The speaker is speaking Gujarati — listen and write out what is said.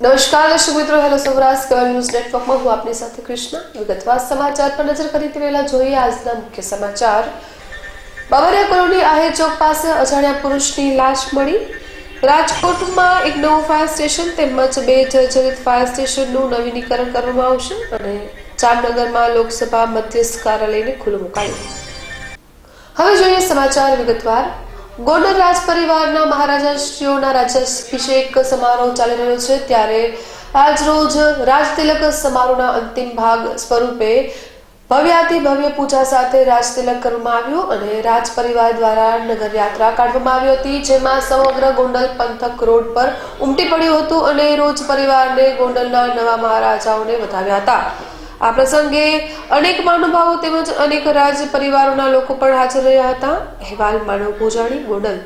નમસ્કાર, દર્શક મિત્રો. હેલો સૌરાષ્ટ્ર કવર ન્યૂઝ નેટવર્કમાં હું આપની સાથે કૃષ્ણ. વિગતવાર સમાચાર પર નજર કરી તે પહેલા જોઈએ આજના મુખ્ય સમાચાર. બાબરિયા કોલોની આહેર ચોક પાસે અજાણ્યા પુરુષની લાશ મળી. રાજકોટમાં એક નવું ફાયર સ્ટેશન તેમજ બે જર્જરિત ફાયર સ્ટેશનનું નવીનીકરણ કરવામાં આવશે અને જામનગરમાં લોકસભા મધ્યસ્થ કાર્યાલયને ખુલ્લું મુકાયું. હવે જોઈએ સમાચાર વિગતવાર. ગોંડલ રાજ પરિવારના મહારાજાશ્રીઓના રાજ્યાભિષેક સમારોહ ચાલી રહ્યો છે. ત્યારે આજ રોજ રાજતિલક સમારોહના અંતિમ ભાગ સ્વરૂપે ભવ્યાતિ ભવ્ય પૂજા સાથે રાજતિલક કરવામાં આવ્યું અને રાજ પરિવાર દ્વારા નગર યાત્રા કાઢવામાં આવી હતી, જેમાં સમગ્ર ગોંડલ પંથક રોડ પર ઉમટી પડ્યું હતું અને રોજ પરિવારને ગોંડલના નવા મહારાજાઓને વધાવ્યા હતા. આ પ્રસંગે અનેક મહાનુભાવો તેમજ અનેક રાજ પરિવારોના લોકો પણ હાજર રહ્યા હતા. અહેવાલ માનવ પૂજાણી ગોંડલ